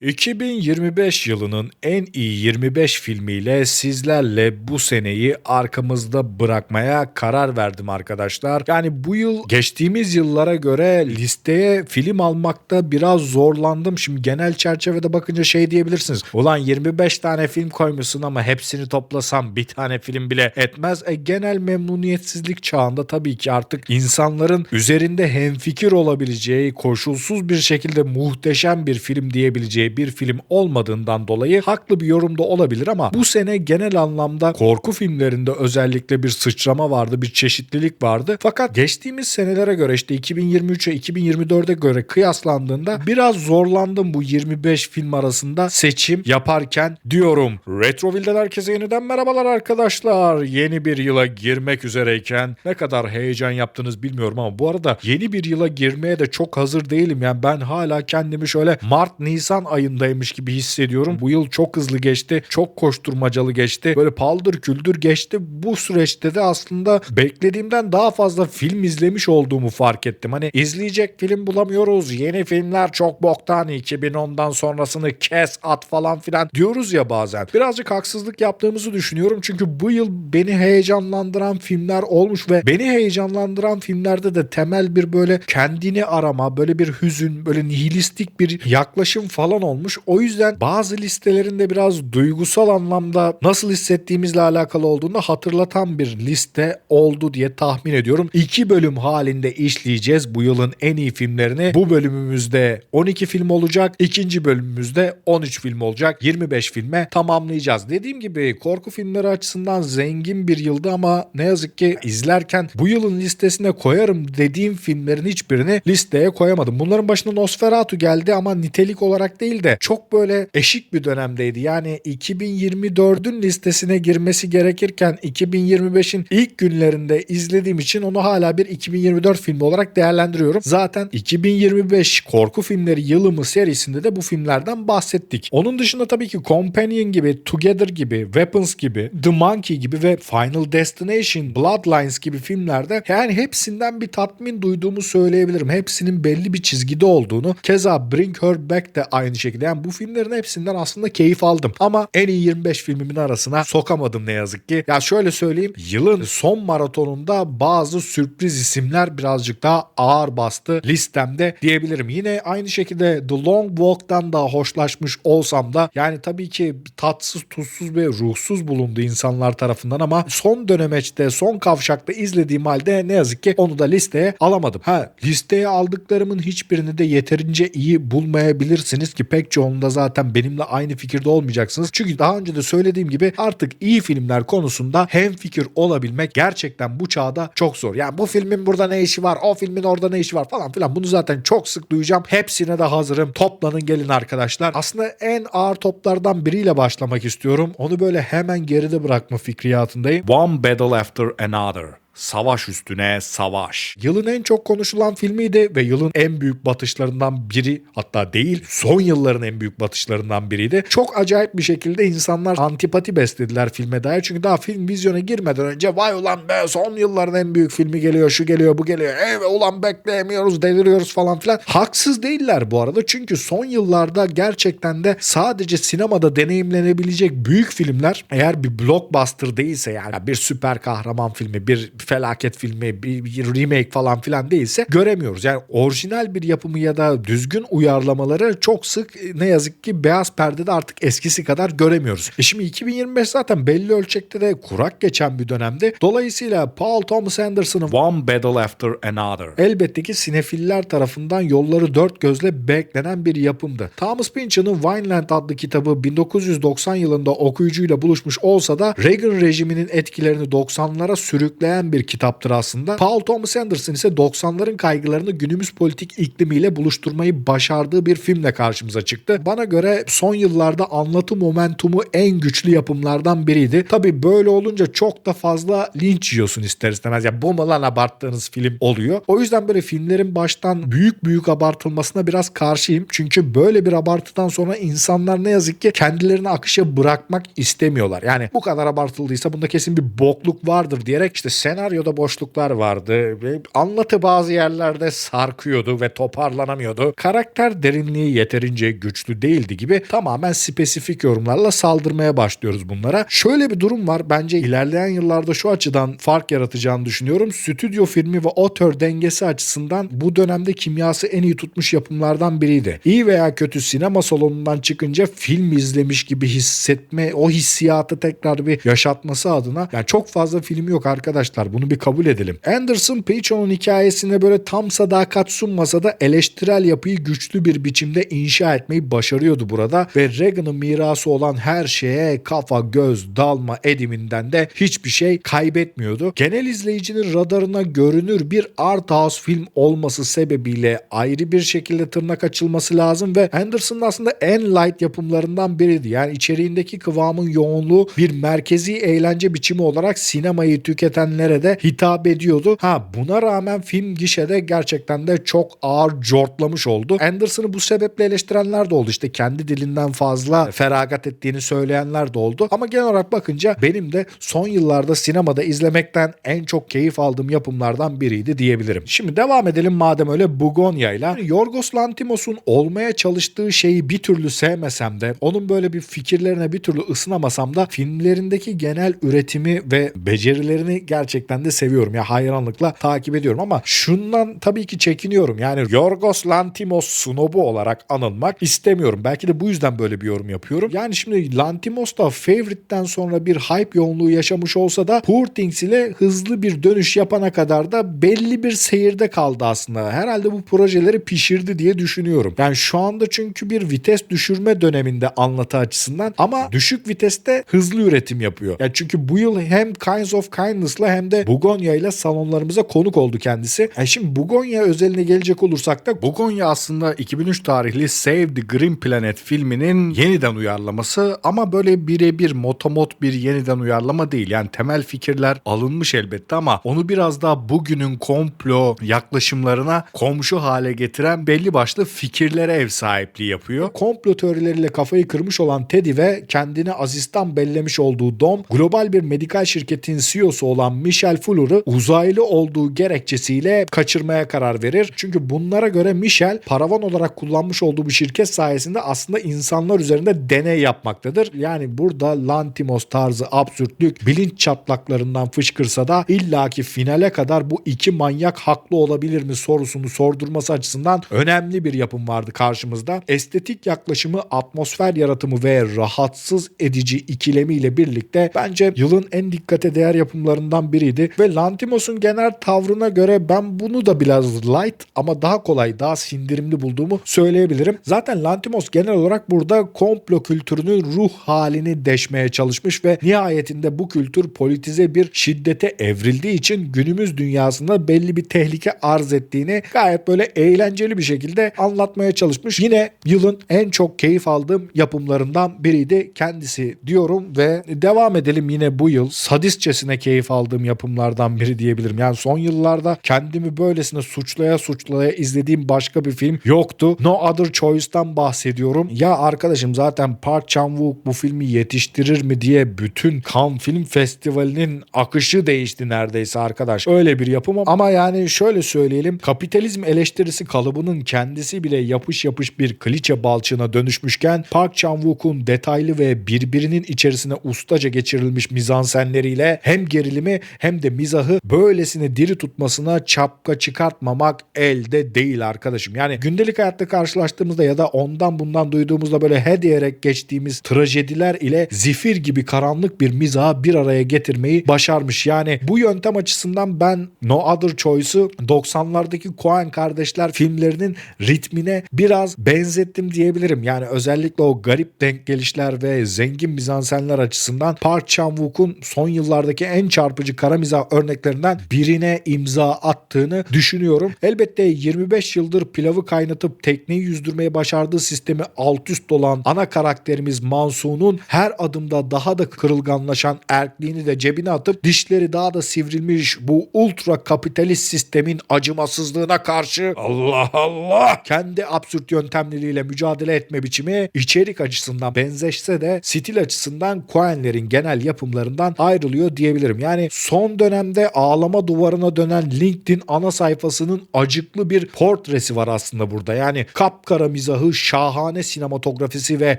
2025 yılının en iyi 25 filmiyle sizlerle bu seneyi arkamızda bırakmaya karar verdim arkadaşlar. Yani bu yıl geçtiğimiz yıllara göre listeye film almakta biraz zorlandım. Şimdi genel çerçevede bakınca şey diyebilirsiniz. Ulan 25 tane film koymuşsun ama hepsini toplasam bir tane film bile etmez. E genel memnuniyetsizlik çağında tabii ki artık insanların üzerinde hemfikir olabileceği, koşulsuz bir şekilde muhteşem bir film diyebileceği bir film olmadığından dolayı haklı bir yorumda olabilir ama bu sene genel anlamda korku filmlerinde özellikle bir sıçrama vardı, bir çeşitlilik vardı. Fakat geçtiğimiz senelere göre işte 2023'e 2024'e göre kıyaslandığında biraz zorlandım bu 25 film arasında seçim yaparken diyorum. Retroville'den herkese yeniden merhabalar arkadaşlar. Yeni bir yıla girmek üzereyken ne kadar heyecan yaptınız bilmiyorum ama bu arada yeni bir yıla girmeye de çok hazır değilim. Yani ben hala kendimi şöyle Mart Nisan ayındaymış gibi hissediyorum. Bu yıl çok hızlı geçti. Çok koşturmacalı geçti. Böyle paldır küldür geçti. Bu süreçte de aslında beklediğimden daha fazla film izlemiş olduğumu fark ettim. Hani izleyecek film bulamıyoruz. Yeni filmler çok boktan. 2010'dan sonrasını kes at falan filan diyoruz ya bazen. Birazcık haksızlık yaptığımızı düşünüyorum. Çünkü bu yıl beni heyecanlandıran filmler olmuş ve beni heyecanlandıran filmlerde de temel bir böyle kendini arama, böyle bir hüzün, böyle nihilistik bir yaklaşım falan olmuş. O yüzden bazı listelerinde biraz duygusal anlamda nasıl hissettiğimizle alakalı olduğunu hatırlatan bir liste oldu diye tahmin ediyorum. İki bölüm halinde işleyeceğiz bu yılın en iyi filmlerini. Bu bölümümüzde 12 film olacak. İkinci bölümümüzde 13 film olacak. 25 filme tamamlayacağız. Dediğim gibi korku filmleri açısından zengin bir yıldı ama ne yazık ki izlerken bu yılın listesine koyarım dediğim filmlerin hiçbirini listeye koyamadım. Bunların başında Nosferatu geldi ama nitelik olarak değil de çok böyle eşik bir dönemdeydi. Yani 2024'ün listesine girmesi gerekirken 2025'in ilk günlerinde izlediğim için onu hala bir 2024 filmi olarak değerlendiriyorum. Zaten 2025 korku filmleri yılı mı serisinde de bu filmlerden bahsettik. Onun dışında tabii ki Companion gibi, Together gibi, Weapons gibi, The Monkey gibi ve Final Destination, Bloodlines gibi filmlerde yani hepsinden bir tatmin duyduğumu söyleyebilirim. Hepsinin belli bir çizgide olduğunu. Keza Bring Her Back de aynı şekilde. Yani bu filmlerin hepsinden aslında keyif aldım. Ama en iyi 25 filmimin arasına sokamadım ne yazık ki. Ya şöyle söyleyeyim. Yılın son maratonunda bazı sürpriz isimler birazcık daha ağır bastı listemde diyebilirim. Yine aynı şekilde The Long Walk'tan da hoşlaşmış olsam da yani tabii ki tatsız tuzsuz ve ruhsuz bulundu insanlar tarafından ama son dönemeçte son kavşakta izlediğim halde ne yazık ki onu da listeye alamadım. Ha listeye aldıklarımın hiçbirini de yeterince iyi bulmayabilirsiniz ki pek çoğunda zaten benimle aynı fikirde olmayacaksınız. Çünkü daha önce de söylediğim gibi artık iyi filmler konusunda hem fikir olabilmek gerçekten bu çağda çok zor. Yani bu filmin burada ne işi var, o filmin orada ne işi var falan filan bunu zaten çok sık duyacağım. Hepsine de hazırım. Toplanın gelin arkadaşlar. Aslında en ağır toplardan biriyle başlamak istiyorum. Onu böyle hemen geride bırakma fikriyatındayım. One Battle After Another. Savaş üstüne savaş. Yılın en çok konuşulan filmiydi ve yılın en büyük batışlarından biri hatta değil son yılların en büyük batışlarından biriydi. Çok acayip bir şekilde insanlar antipati beslediler filme dair. Çünkü daha film vizyona girmeden önce vay ulan be son yılların en büyük filmi geliyor şu geliyor bu geliyor. Evet ulan bekleyemiyoruz deliriyoruz falan filan. Haksız değiller bu arada çünkü son yıllarda gerçekten de sadece sinemada deneyimlenebilecek büyük filmler eğer bir blockbuster değilse yani bir süper kahraman filmi bir felaket filmi, bir, bir remake falan filan değilse göremiyoruz. Yani orijinal bir yapımı ya da düzgün uyarlamaları çok sık ne yazık ki beyaz perdede artık eskisi kadar göremiyoruz. E şimdi 2025 zaten belli ölçekte de kurak geçen bir dönemde. Dolayısıyla Paul Thomas Anderson'ın One Battle After Another elbette ki sinefiller tarafından yolları dört gözle beklenen bir yapımdı. Thomas Pynchon'ın Vineland adlı kitabı 1990 yılında okuyucuyla buluşmuş olsa da Reagan rejiminin etkilerini 90'lara sürükleyen bir kitaptır aslında. Paul Thomas Anderson ise 90'ların kaygılarını günümüz politik iklimiyle buluşturmayı başardığı bir filmle karşımıza çıktı. Bana göre son yıllarda anlatı momentumu en güçlü yapımlardan biriydi. Tabi böyle olunca çok da fazla linç yiyorsun ister istemez. Ya bu mu lan abarttığınız film oluyor. O yüzden böyle filmlerin baştan büyük büyük abartılmasına biraz karşıyım. Çünkü böyle bir abartıdan sonra insanlar ne yazık ki kendilerini akışa bırakmak istemiyorlar. Yani bu kadar abartıldıysa bunda kesin bir bokluk vardır diyerek işte senaryo senaryoda boşluklar vardı. Anlatı bazı yerlerde sarkıyordu ve toparlanamıyordu. Karakter derinliği yeterince güçlü değildi gibi tamamen spesifik yorumlarla saldırmaya başlıyoruz bunlara. Şöyle bir durum var. Bence ilerleyen yıllarda şu açıdan fark yaratacağını düşünüyorum. Stüdyo filmi ve otör dengesi açısından bu dönemde kimyası en iyi tutmuş yapımlardan biriydi. İyi veya kötü sinema salonundan çıkınca film izlemiş gibi hissetme, o hissiyatı tekrar bir yaşatması adına yani çok fazla film yok arkadaşlar. Bunu bir kabul edelim. Anderson Peicho'nun hikayesine böyle tam sadakat sunmasa da eleştirel yapıyı güçlü bir biçimde inşa etmeyi başarıyordu burada ve Reagan'ın mirası olan her şeye kafa göz dalma ediminden de hiçbir şey kaybetmiyordu. Genel izleyicinin radarına görünür bir art house film olması sebebiyle ayrı bir şekilde tırnak açılması lazım ve Anderson'ın aslında en light yapımlarından biriydi. Yani içeriğindeki kıvamın yoğunluğu bir merkezi eğlence biçimi olarak sinemayı tüketenlere de hitap ediyordu. Ha buna rağmen film gişede gerçekten de çok ağır cortlamış oldu. Anderson'ı bu sebeple eleştirenler de oldu. İşte kendi dilinden fazla feragat ettiğini söyleyenler de oldu. Ama genel olarak bakınca benim de son yıllarda sinemada izlemekten en çok keyif aldığım yapımlardan biriydi diyebilirim. Şimdi devam edelim madem öyle Bugonya ile. Yorgos Lanthimos'un olmaya çalıştığı şeyi bir türlü sevmesem de onun böyle bir fikirlerine bir türlü ısınamasam da filmlerindeki genel üretimi ve becerilerini gerçekten de seviyorum. Ya hayranlıkla takip ediyorum ama şundan tabii ki çekiniyorum. Yani Yorgos Lanthimos snobu olarak anılmak istemiyorum. Belki de bu yüzden böyle bir yorum yapıyorum. Yani şimdi Lanthimos da Favorite'den sonra bir hype yoğunluğu yaşamış olsa da Poor Things ile hızlı bir dönüş yapana kadar da belli bir seyirde kaldı aslında. Herhalde bu projeleri pişirdi diye düşünüyorum. Yani şu anda çünkü bir vites düşürme döneminde anlatı açısından ama düşük viteste hızlı üretim yapıyor. Yani çünkü bu yıl hem Kinds of Kindness'la hem de Bugonya ile salonlarımıza konuk oldu kendisi. Yani şimdi Bugonya özeline gelecek olursak da Bugonya aslında 2003 tarihli Save the Green Planet filminin yeniden uyarlaması ama böyle birebir motomot bir yeniden uyarlama değil. Yani temel fikirler alınmış elbette ama onu biraz daha bugünün komplo yaklaşımlarına komşu hale getiren belli başlı fikirlere ev sahipliği yapıyor. Komplo teorileriyle kafayı kırmış olan Teddy ve kendini asistan bellemiş olduğu Dom, global bir medikal şirketin CEO'su olan Michel Fuller'ı uzaylı olduğu gerekçesiyle kaçırmaya karar verir. Çünkü bunlara göre Michel paravan olarak kullanmış olduğu bu şirket sayesinde aslında insanlar üzerinde deney yapmaktadır. Yani burada Lantimos tarzı absürtlük bilinç çatlaklarından fışkırsa da illaki finale kadar bu iki manyak haklı olabilir mi sorusunu sordurması açısından önemli bir yapım vardı karşımızda. Estetik yaklaşımı, atmosfer yaratımı ve rahatsız edici ikilemiyle birlikte bence yılın en dikkate değer yapımlarından biriydi ve Lantimos'un genel tavrına göre ben bunu da biraz light ama daha kolay, daha sindirimli bulduğumu söyleyebilirim. Zaten Lantimos genel olarak burada komplo kültürünün ruh halini deşmeye çalışmış ve nihayetinde bu kültür politize bir şiddete evrildiği için günümüz dünyasında belli bir tehlike arz ettiğini gayet böyle eğlenceli bir şekilde anlatmaya çalışmış. Yine yılın en çok keyif aldığım yapımlarından biriydi kendisi diyorum ve devam edelim yine bu yıl sadistçesine keyif aldığım yapımlardan biri diyebilirim. Yani son yıllarda kendimi böylesine suçlaya suçlaya izlediğim başka bir film yoktu. No Other Choice'tan bahsediyorum. Ya arkadaşım zaten Park Chan-wook bu filmi yetiştirir mi diye bütün Cannes Film Festivali'nin akışı değişti neredeyse arkadaş. Öyle bir yapım ama yani şöyle söyleyelim. Kapitalizm eleştirisi kalıbının kendisi bile yapış yapış bir kliçe balçığına dönüşmüşken Park Chan-wook'un detaylı ve birbirinin içerisine ustaca geçirilmiş mizansenleriyle hem gerilimi hem de mizahı böylesine diri tutmasına çapka çıkartmamak elde değil arkadaşım. Yani gündelik hayatta karşılaştığımızda ya da ondan bundan duyduğumuzda böyle he diyerek geçtiğimiz trajediler ile zifir gibi karanlık bir mizahı bir araya getirmeyi başarmış. Yani bu yöntem açısından ben No Other Choice'u 90'lardaki Coen kardeşler filmlerinin ritmine biraz benzettim diyebilirim. Yani özellikle o garip denk gelişler ve zengin mizansenler açısından Park Chan-wook'un son yıllardaki en çarpıcı kara mizah örneklerinden birine imza attığını düşünüyorum. Elbette 25 yıldır pilavı kaynatıp tekneyi yüzdürmeye başardığı sistemi alt üst olan ana karakterimiz Mansu'nun her adımda daha da kırılganlaşan erkliğini de cebine atıp dişleri daha da sivrilmiş bu ultra kapitalist sistemin acımasızlığına karşı Allah Allah kendi absürt yöntemleriyle mücadele etme biçimi içerik açısından benzeşse de stil açısından Coen'lerin genel yapımlarından ayrılıyor diyebilirim. Yani son son dönemde ağlama duvarına dönen LinkedIn ana sayfasının acıklı bir portresi var aslında burada. Yani kapkara mizahı, şahane sinematografisi ve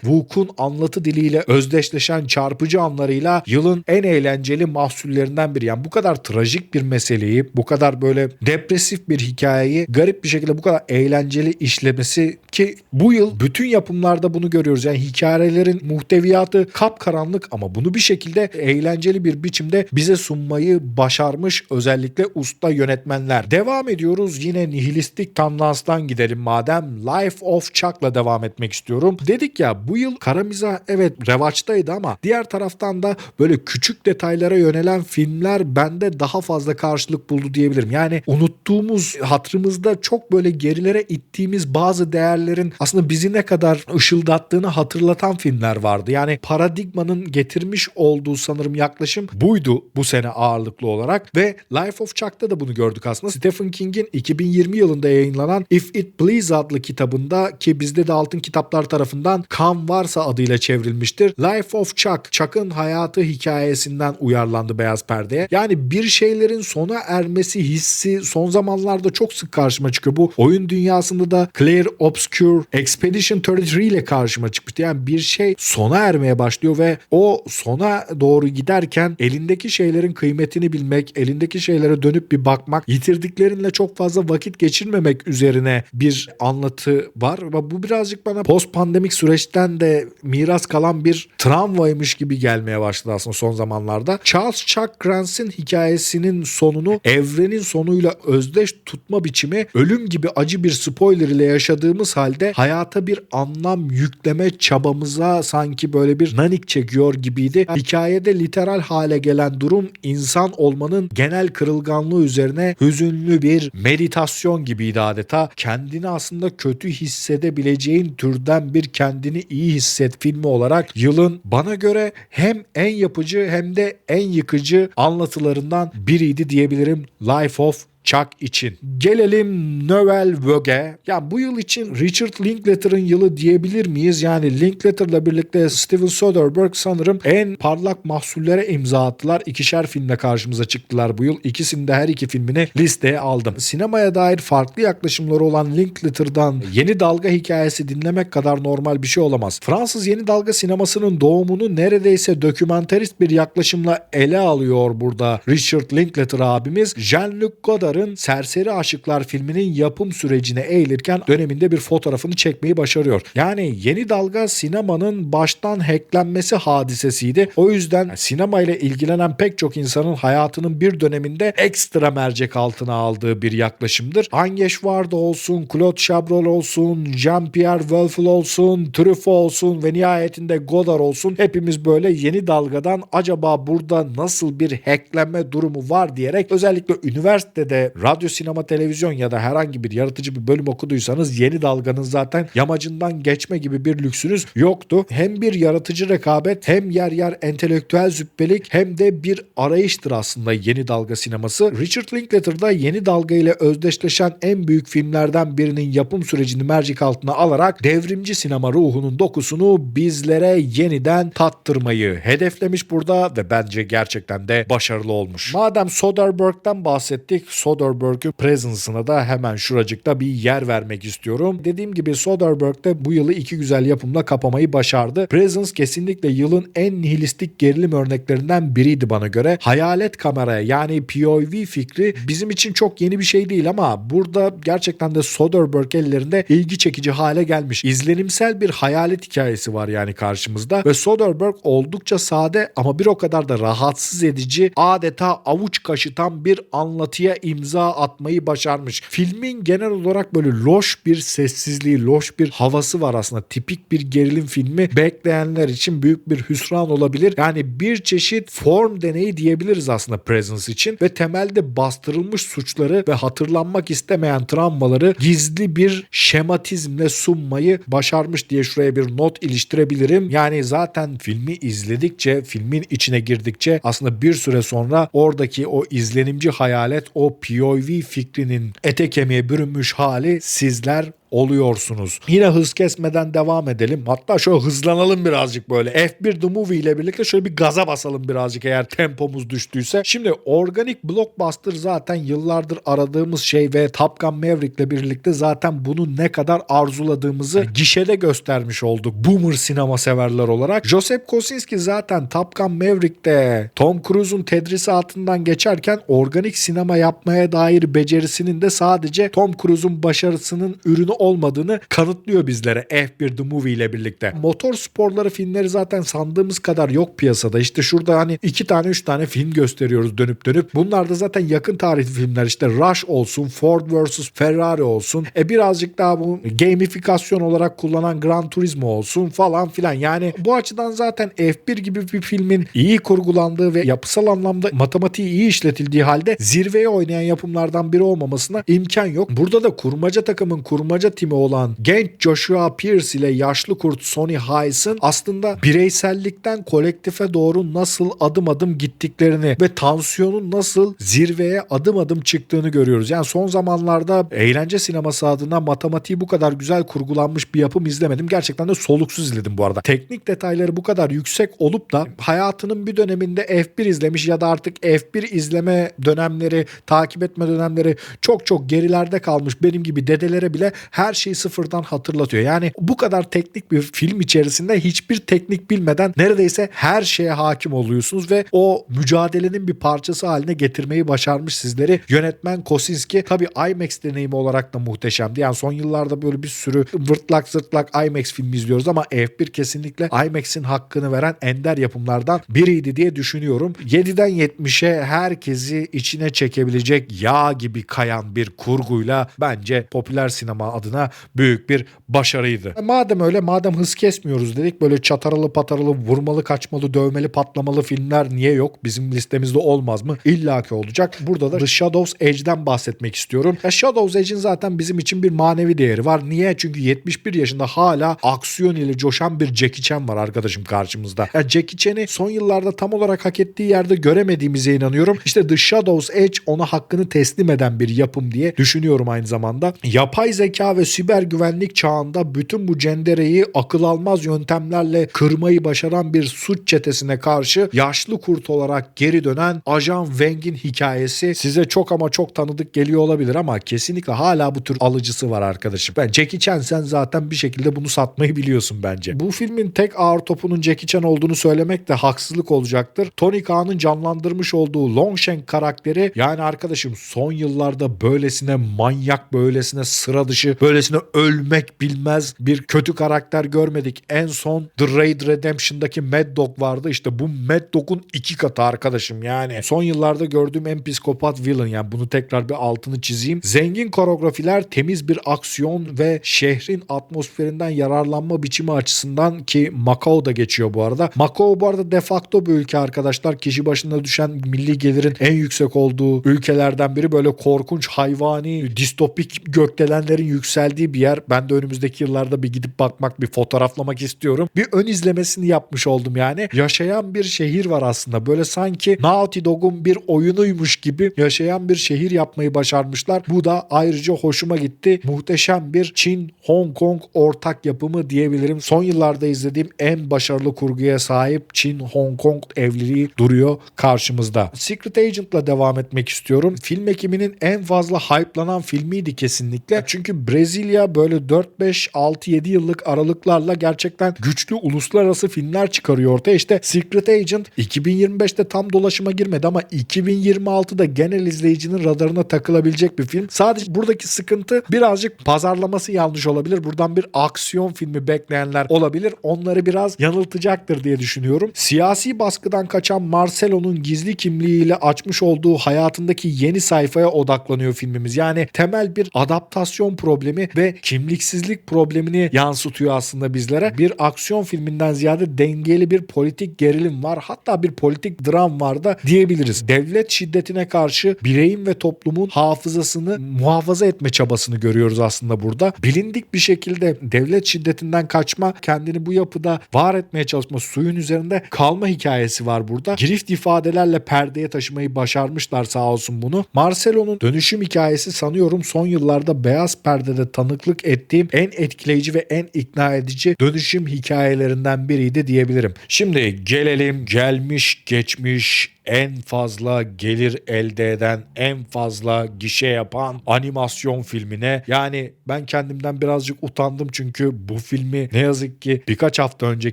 Wook'un anlatı diliyle özdeşleşen çarpıcı anlarıyla yılın en eğlenceli mahsullerinden biri. Yani bu kadar trajik bir meseleyi, bu kadar böyle depresif bir hikayeyi garip bir şekilde bu kadar eğlenceli işlemesi ki bu yıl bütün yapımlarda bunu görüyoruz. Yani hikayelerin muhteviyatı kapkaranlık ama bunu bir şekilde eğlenceli bir biçimde bize sunmayı başarmış özellikle usta yönetmenler. Devam ediyoruz yine nihilistik tandanstan gidelim madem. Life of Chuck'la devam etmek istiyorum. Dedik ya bu yıl kara mizah evet revaçtaydı ama diğer taraftan da böyle küçük detaylara yönelen filmler bende daha fazla karşılık buldu diyebilirim. Yani unuttuğumuz hatırımızda çok böyle gerilere ittiğimiz bazı değerlerin aslında bizi ne kadar ışıldattığını hatırlatan filmler vardı. Yani paradigmanın getirmiş olduğu sanırım yaklaşım buydu bu sene ağırlıklı olarak ve Life of Chuck'ta da bunu gördük aslında. Stephen King'in 2020 yılında yayınlanan If It Please adlı kitabında ki bizde de Altın Kitaplar tarafından Kan Varsa adıyla çevrilmiştir. Life of Chuck, Chuck'ın hayatı hikayesinden uyarlandı Beyaz Perde'ye. Yani bir şeylerin sona ermesi hissi son zamanlarda çok sık karşıma çıkıyor. Bu oyun dünyasında da Claire Obscure Expedition 33 ile karşıma çıkmıştı. Yani bir şey sona ermeye başlıyor ve o sona doğru giderken elindeki şeylerin kıymetini bilmek, elindeki şeylere dönüp bir bakmak, yitirdiklerinle çok fazla vakit geçirmemek üzerine bir anlatı var. Ve bu birazcık bana post pandemik süreçten de miras kalan bir travmaymış gibi gelmeye başladı aslında son zamanlarda. Charles Chuck Grantz'in hikayesinin sonunu evrenin sonuyla özdeş tutma biçimi ölüm gibi acı bir spoiler ile yaşadığımız halde hayata bir anlam yükleme çabamıza sanki böyle bir nanik çekiyor gibiydi. Hikayede literal hale gelen durum insan olmanın genel kırılganlığı üzerine hüzünlü bir meditasyon gibiydi adeta. Kendini aslında kötü hissedebileceğin türden bir kendini iyi hisset filmi olarak yılın bana göre hem en yapıcı hem de en yıkıcı anlatılarından biriydi diyebilirim Life of Chuck için. Gelelim Noel Vogue. Ya bu yıl için Richard Linklater'ın yılı diyebilir miyiz? Yani Linklater'la birlikte Steven Soderbergh sanırım en parlak mahsullere imza attılar. İkişer filmle karşımıza çıktılar bu yıl. İkisini de her iki filmini listeye aldım. Sinemaya dair farklı yaklaşımları olan Linklater'dan yeni dalga hikayesi dinlemek kadar normal bir şey olamaz. Fransız yeni dalga sinemasının doğumunu neredeyse dokümenterist bir yaklaşımla ele alıyor burada Richard Linklater abimiz. Jean-Luc Godard'ın Serseri Aşıklar filminin yapım sürecine eğilirken döneminde bir fotoğrafını çekmeyi başarıyor. Yani yeni dalga sinemanın baştan hacklenmesi hadisesiydi. O yüzden sinema ile ilgilenen pek çok insanın hayatının bir döneminde ekstra mercek altına aldığı bir yaklaşımdır. Agnes Varda olsun, Claude Chabrol olsun, Jean-Pierre Wölfel olsun, Truffaut olsun ve nihayetinde Godard olsun hepimiz böyle yeni dalgadan acaba burada nasıl bir hacklenme durumu var diyerek özellikle üniversitede radyo, sinema, televizyon ya da herhangi bir yaratıcı bir bölüm okuduysanız yeni dalganın zaten yamacından geçme gibi bir lüksünüz yoktu. Hem bir yaratıcı rekabet hem yer yer entelektüel züppelik hem de bir arayıştır aslında yeni dalga sineması. Richard Linklater'da yeni dalga ile özdeşleşen en büyük filmlerden birinin yapım sürecini mercek altına alarak devrimci sinema ruhunun dokusunu bizlere yeniden tattırmayı hedeflemiş burada ve bence gerçekten de başarılı olmuş. Madem Soderbergh'den bahsettik, Soderbergh'ün Presence'ına da hemen şuracıkta bir yer vermek istiyorum. Dediğim gibi Soderbergh de bu yılı iki güzel yapımla kapamayı başardı. Presence kesinlikle yılın en nihilistik gerilim örneklerinden biriydi bana göre. Hayalet kameraya yani POV fikri bizim için çok yeni bir şey değil ama burada gerçekten de Soderbergh ellerinde ilgi çekici hale gelmiş. İzlenimsel bir hayalet hikayesi var yani karşımızda ve Soderbergh oldukça sade ama bir o kadar da rahatsız edici adeta avuç kaşıtan bir anlatıya imza atmayı başarmış. Filmin genel olarak böyle loş bir sessizliği, loş bir havası var aslında. Tipik bir gerilim filmi bekleyenler için büyük bir hüsran olabilir. Yani bir çeşit form deneyi diyebiliriz aslında Presence için ve temelde bastırılmış suçları ve hatırlanmak istemeyen travmaları gizli bir şematizmle sunmayı başarmış diye şuraya bir not iliştirebilirim. Yani zaten filmi izledikçe, filmin içine girdikçe aslında bir süre sonra oradaki o izlenimci hayalet, o POV fikrinin ete kemiğe bürünmüş hali sizler oluyorsunuz. Yine hız kesmeden devam edelim. Hatta şöyle hızlanalım birazcık böyle. F1 The Movie ile birlikte şöyle bir gaza basalım birazcık eğer tempomuz düştüyse. Şimdi organik blockbuster zaten yıllardır aradığımız şey ve Top Gun Maverick ile birlikte zaten bunu ne kadar arzuladığımızı gişede göstermiş olduk. Boomer sinema severler olarak. Joseph Kosinski zaten Top Gun Maverick'te Tom Cruise'un tedrisatından geçerken organik sinema yapmaya dair becerisinin de sadece Tom Cruise'un başarısının ürünü olmadığını kanıtlıyor bizlere F1 The Movie ile birlikte. Motor sporları filmleri zaten sandığımız kadar yok piyasada. İşte şurada hani iki tane üç tane film gösteriyoruz dönüp dönüp. Bunlar da zaten yakın tarihli filmler. İşte Rush olsun, Ford vs. Ferrari olsun. E birazcık daha bu gamifikasyon olarak kullanan Gran Turismo olsun falan filan. Yani bu açıdan zaten F1 gibi bir filmin iyi kurgulandığı ve yapısal anlamda matematiği iyi işletildiği halde zirveye oynayan yapımlardan biri olmamasına imkan yok. Burada da kurmaca takımın kurmaca timi olan genç Joshua Pierce ile yaşlı kurt Sonny Hayes'ın aslında bireysellikten kolektife doğru nasıl adım adım gittiklerini ve tansiyonun nasıl zirveye adım adım çıktığını görüyoruz. Yani son zamanlarda eğlence sineması adına matematiği bu kadar güzel kurgulanmış bir yapım izlemedim. Gerçekten de soluksuz izledim bu arada. Teknik detayları bu kadar yüksek olup da hayatının bir döneminde F1 izlemiş ya da artık F1 izleme dönemleri, takip etme dönemleri çok çok gerilerde kalmış benim gibi dedelere bile her şeyi sıfırdan hatırlatıyor. Yani bu kadar teknik bir film içerisinde hiçbir teknik bilmeden neredeyse her şeye hakim oluyorsunuz ve o mücadelenin bir parçası haline getirmeyi başarmış sizleri. Yönetmen Kosinski tabi IMAX deneyimi olarak da muhteşemdi. Yani son yıllarda böyle bir sürü vırtlak zırtlak IMAX filmi izliyoruz ama F1 kesinlikle IMAX'in hakkını veren ender yapımlardan biriydi diye düşünüyorum. 7'den 70'e herkesi içine çekebilecek yağ gibi kayan bir kurguyla bence popüler sinema adına büyük bir başarıydı. E, Madem öyle madem hız kesmiyoruz dedik böyle çataralı pataralı vurmalı kaçmalı dövmeli patlamalı filmler niye yok? Bizim listemizde olmaz mı? İlla ki olacak. Burada da The Shadows Edge'den bahsetmek istiyorum. Ya Shadows Edge'in zaten bizim için bir manevi değeri var. Niye? Çünkü 71 yaşında hala aksiyon ile coşan bir Jackie Chan var arkadaşım karşımızda. Ya Jackie Chan'i son yıllarda tam olarak hak ettiği yerde göremediğimize inanıyorum. İşte The Shadows Edge ona hakkını teslim eden bir yapım diye düşünüyorum aynı zamanda. Yapay zeka ve siber güvenlik çağında bütün bu cendereyi akıl almaz yöntemlerle kırmayı başaran bir suç çetesine karşı yaşlı kurt olarak geri dönen Ajan Wang'in hikayesi size çok ama çok tanıdık geliyor olabilir ama kesinlikle hala bu tür alıcısı var arkadaşım. Ben Jackie Chan sen zaten bir şekilde bunu satmayı biliyorsun bence. Bu filmin tek ağır topunun Jackie Chan olduğunu söylemek de haksızlık olacaktır. Tony Khan'ın canlandırmış olduğu Longshank karakteri yani arkadaşım son yıllarda böylesine manyak, böylesine sıra dışı, böylesine ölmek bilmez bir kötü karakter görmedik. En son The Raid Redemption'daki Mad Dog vardı. İşte bu Mad Dog'un iki katı arkadaşım yani. Son yıllarda gördüğüm en psikopat villain yani bunu tekrar bir altını çizeyim. Zengin koreografiler, temiz bir aksiyon ve şehrin atmosferinden yararlanma biçimi açısından ki Macao'da geçiyor bu arada. Macao bu arada de facto bir ülke arkadaşlar. Kişi başına düşen milli gelirin en yüksek olduğu ülkelerden biri. Böyle korkunç, hayvani, distopik gökdelenlerin yükseldiği bir yer. Ben de önümüzdeki yıllarda bir gidip bakmak, bir fotoğraflamak istiyorum. Bir ön izlemesini yapmış oldum yani. Yaşayan bir şehir var aslında. Böyle sanki Naughty Dog'un bir oyunuymuş gibi yaşayan bir şehir yapmayı başarmışlar. Bu da ayrıca hoşuma gitti. Muhteşem bir Çin Hong Kong ortak yapımı diyebilirim. Son yıllarda izlediğim en başarılı kurguya sahip Çin Hong Kong evliliği duruyor karşımızda. Secret Agent'la devam etmek istiyorum. Film ekiminin en fazla hype'lanan filmiydi kesinlikle. Çünkü Brezilya böyle 4 5 6 7 yıllık aralıklarla gerçekten güçlü uluslararası filmler çıkarıyor ortaya. İşte Secret Agent 2025'te tam dolaşıma girmedi ama 2026'da genel izleyicinin radarına takılabilecek bir film. Sadece buradaki sıkıntı birazcık pazarlaması yanlış olabilir. Buradan bir aksiyon filmi bekleyenler olabilir. Onları biraz yanıltacaktır diye düşünüyorum. Siyasi baskıdan kaçan Marcelo'nun gizli kimliğiyle açmış olduğu hayatındaki yeni sayfaya odaklanıyor filmimiz. Yani temel bir adaptasyon problemi ve kimliksizlik problemini yansıtıyor aslında bizlere. Bir aksiyon filminden ziyade dengeli bir politik gerilim var. Hatta bir politik dram var da diyebiliriz. Devlet şiddetine karşı bireyin ve toplumun hafızasını muhafaza etme çabasını görüyoruz aslında burada. Bilindik bir şekilde devlet şiddetinden kaçma, kendini bu yapıda var etmeye çalışma, suyun üzerinde kalma hikayesi var burada. Girift ifadelerle perdeye taşımayı başarmışlar sağ olsun bunu. Marcelo'nun dönüşüm hikayesi sanıyorum son yıllarda beyaz perdede de tanıklık ettiğim en etkileyici ve en ikna edici dönüşüm hikayelerinden biriydi diyebilirim. Şimdi gelelim gelmiş geçmiş en fazla gelir elde eden, en fazla gişe yapan animasyon filmine. Yani ben kendimden birazcık utandım çünkü bu filmi ne yazık ki birkaç hafta önce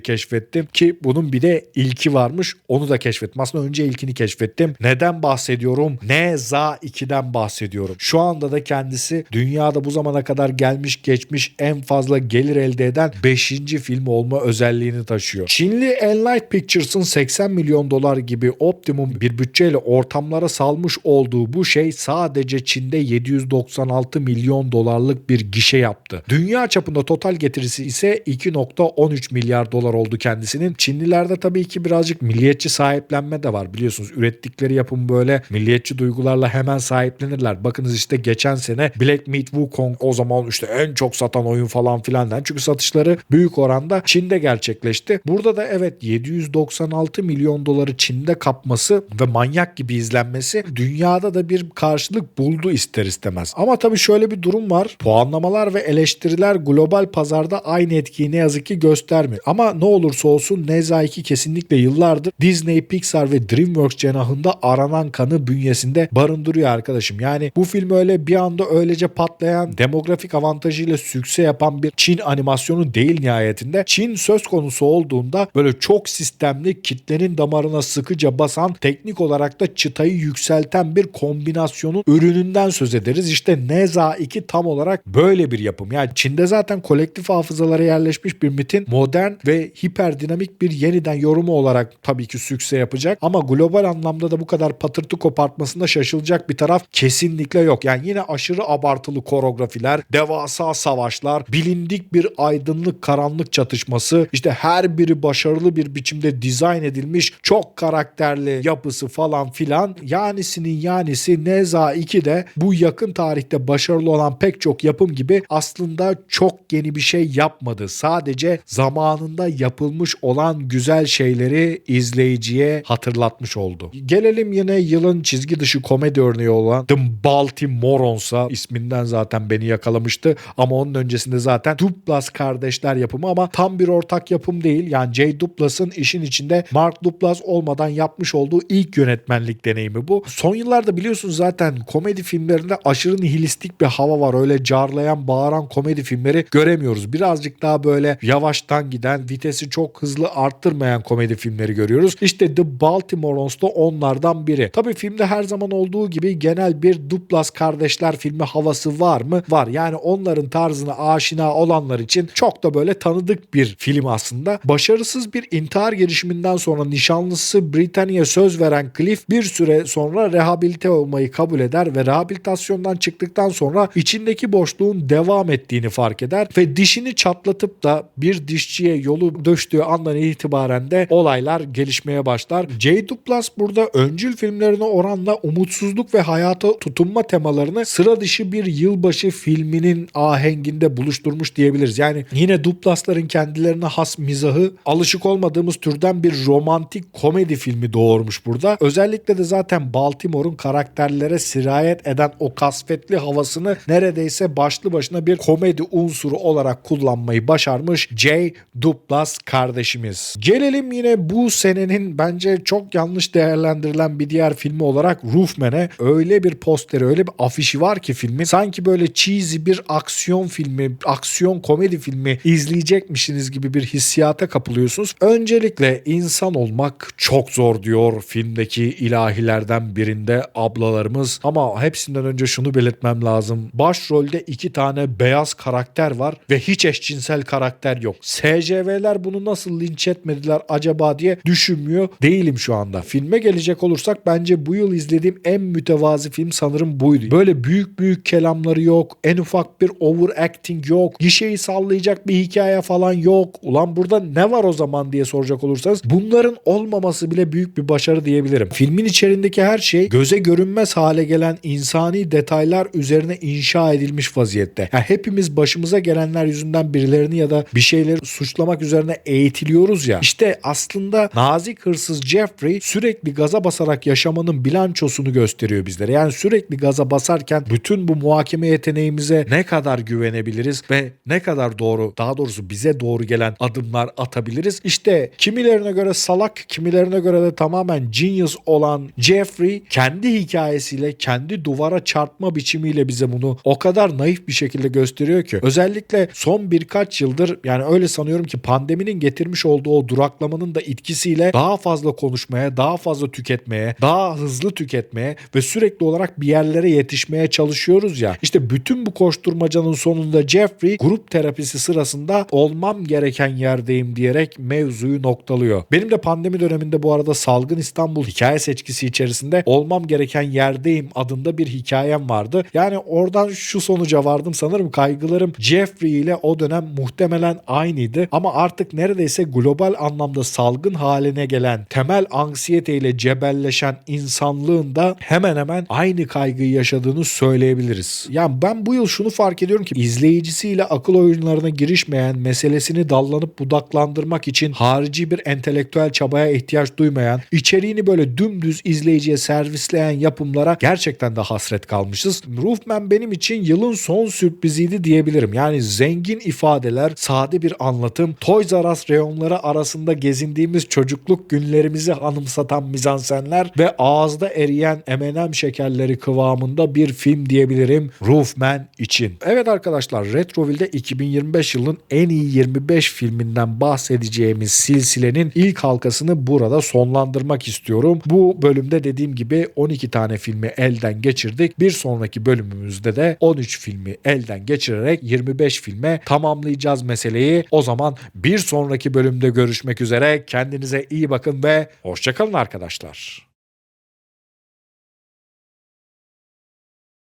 keşfettim ki bunun bir de ilki varmış. Onu da keşfettim. Aslında önce ilkini keşfettim. Neden bahsediyorum? Neza 2'den bahsediyorum. Şu anda da kendisi dünyada bu zamana kadar gelmiş geçmiş en fazla gelir elde eden 5. film olma özelliğini taşıyor. Çinli Enlight Pictures'ın 80 milyon dolar gibi optimum bir bütçeyle ortamlara salmış olduğu bu şey sadece Çin'de 796 milyon dolarlık bir gişe yaptı. Dünya çapında total getirisi ise 2.13 milyar dolar oldu kendisinin. Çinlilerde tabii ki birazcık milliyetçi sahiplenme de var. Biliyorsunuz ürettikleri yapım böyle milliyetçi duygularla hemen sahiplenirler. Bakınız işte geçen sene Black Myth Wukong o zaman işte en çok satan oyun falan filandan. Çünkü satışları büyük oranda Çin'de gerçekleşti. Burada da evet 796 milyon doları Çin'de kapması ve manyak gibi izlenmesi dünyada da bir karşılık buldu ister istemez. Ama tabii şöyle bir durum var. Puanlamalar ve eleştiriler global pazarda aynı etkiyi ne yazık ki göstermiyor. Ama ne olursa olsun Neza 2 kesinlikle yıllardır Disney, Pixar ve DreamWorks cenahında aranan kanı bünyesinde barındırıyor arkadaşım. Yani bu film öyle bir anda öylece patlayan demografik avantajıyla sükse yapan bir Çin animasyonu değil nihayetinde. Çin söz konusu olduğunda böyle çok sistemli kitlenin damarına sıkıca basan teknik olarak da çıtayı yükselten bir kombinasyonun ürününden söz ederiz. İşte Neza 2 tam olarak böyle bir yapım. Yani Çin'de zaten kolektif hafızalara yerleşmiş bir mitin modern ve hiperdinamik bir yeniden yorumu olarak tabii ki sükse yapacak. Ama global anlamda da bu kadar patırtı kopartmasında şaşılacak bir taraf kesinlikle yok. Yani yine aşırı abartılı koreografiler, devasa savaşlar, bilindik bir aydınlık karanlık çatışması, işte her biri başarılı bir biçimde dizayn edilmiş çok karakterli yapısı falan filan. Yanisinin yanisi Neza 2 de bu yakın tarihte başarılı olan pek çok yapım gibi aslında çok yeni bir şey yapmadı. Sadece zamanında yapılmış olan güzel şeyleri izleyiciye hatırlatmış oldu. Gelelim yine yılın çizgi dışı komedi örneği olan The Baltimore'sa isminden zaten beni yakalamıştı ama onun öncesinde zaten Duplass kardeşler yapımı ama tam bir ortak yapım değil. Yani Jay Duplas'ın işin içinde Mark Duplass olmadan yapmış olduğu ilk yönetmenlik deneyimi bu. Son yıllarda biliyorsunuz zaten komedi filmlerinde aşırı nihilistik bir hava var. Öyle carlayan, bağıran komedi filmleri göremiyoruz. Birazcık daha böyle yavaştan giden, vitesi çok hızlı arttırmayan komedi filmleri görüyoruz. İşte The Baltimore'ons da onlardan biri. Tabii filmde her zaman olduğu gibi genel bir Duplas kardeşler filmi havası var mı? Var. Yani onların tarzına aşina olanlar için çok da böyle tanıdık bir film aslında. Başarısız bir intihar girişiminden sonra nişanlısı Britannia'ya söz veren Cliff bir süre sonra rehabilite olmayı kabul eder ve rehabilitasyondan çıktıktan sonra içindeki boşluğun devam ettiğini fark eder ve dişini çatlatıp da bir dişçiye yolu döştüğü andan itibaren de olaylar gelişmeye başlar. J. Duplas burada öncül filmlerine oranla umutsuzluk ve hayata tutunma temalarını sıra dışı bir yılbaşı filminin ahenginde buluşturmuş diyebiliriz. Yani yine Duplas'ların kendilerine has mizahı alışık olmadığımız türden bir romantik komedi filmi doğurmuş burada. Özellikle de zaten Baltimore'un karakterlere sirayet eden o kasvetli havasını neredeyse başlı başına bir komedi unsuru olarak kullanmayı başarmış J. Duplas kardeşimiz. Gelelim yine bu senenin bence çok yanlış değerlendirilen bir diğer filmi olarak Roofman'e öyle bir posteri öyle bir afişi var ki filmin sanki böyle cheesy bir aksiyon filmi aksiyon komedi filmi izleyecekmişsiniz gibi bir hissiyata kapılıyorsunuz. Öncelikle insan olmak çok zor diyor filmdeki ilahilerden birinde ablalarımız ama hepsinden önce şunu belirtmem lazım. Başrolde iki tane beyaz karakter var ve hiç eşcinsel karakter yok. SCV'ler bunu nasıl linç etmediler acaba diye düşünmüyor değilim şu anda. Filme gelecek olursak bence bu yıl izlediğim en mütevazi film sanırım buydu. Böyle büyük büyük kelamları yok. En ufak bir overacting yok. Gişeyi sallayacak bir hikaye falan yok. Ulan burada ne var o zaman diye soracak olursanız bunların olmaması bile büyük bir başarı noktaları diyebilirim. Filmin içerisindeki her şey göze görünmez hale gelen insani detaylar üzerine inşa edilmiş vaziyette. Yani hepimiz başımıza gelenler yüzünden birilerini ya da bir şeyleri suçlamak üzerine eğitiliyoruz ya. İşte aslında nazik hırsız Jeffrey sürekli gaza basarak yaşamanın bilançosunu gösteriyor bizlere. Yani sürekli gaza basarken bütün bu muhakeme yeteneğimize ne kadar güvenebiliriz ve ne kadar doğru daha doğrusu bize doğru gelen adımlar atabiliriz. İşte kimilerine göre salak, kimilerine göre de tamamen genius olan Jeffrey kendi hikayesiyle, kendi duvara çarpma biçimiyle bize bunu o kadar naif bir şekilde gösteriyor ki. Özellikle son birkaç yıldır yani öyle sanıyorum ki pandeminin getirmiş olduğu o duraklamanın da etkisiyle daha fazla konuşmaya, daha fazla tüketmeye, daha hızlı tüketmeye ve sürekli olarak bir yerlere yetişmeye çalışıyoruz ya. İşte bütün bu koşturmacanın sonunda Jeffrey grup terapisi sırasında olmam gereken yerdeyim diyerek mevzuyu noktalıyor. Benim de pandemi döneminde bu arada Salgın İstanbul hikaye seçkisi içerisinde olmam gereken yerdeyim adında bir hikayem vardı. Yani oradan şu sonuca vardım sanırım kaygılarım Jeffrey ile o dönem muhtemelen aynıydı ama artık neredeyse global anlamda salgın haline gelen temel anksiyeteyle cebelleşen insanlığın da hemen hemen aynı kaygıyı yaşadığını söyleyebiliriz. Yani ben bu yıl şunu fark ediyorum ki izleyicisiyle akıl oyunlarına girişmeyen, meselesini dallanıp budaklandırmak için harici bir entelektüel çabaya ihtiyaç duymayan, içeriğini böyle dümdüz izleyiciye servisleyen yapımlara gerçekten de hasret kalmışız. Roofman benim için yılın son sürpriziydi diyebilirim. Yani zengin ifadeler, sade bir anlatım, Toys R Us reyonları arasında gezindiğimiz çocukluk günlerimizi anımsatan mizansenler ve ağızda eriyen M&M şekerleri kıvamında bir film diyebilirim Roofman için. Evet arkadaşlar Retroville'de 2025 yılının en iyi 25 filminden bahsedeceğimiz silsilenin ilk halkasını burada sonlandırmak istiyorum. Bu bölümde dediğim gibi 12 tane filmi elden geçirdik. Bir sonraki bölümümüzde de 13 filmi elden geçirerek 25 filme tamamlayacağız meseleyi. O zaman bir sonraki bölümde görüşmek üzere. Kendinize iyi bakın ve hoşçakalın arkadaşlar.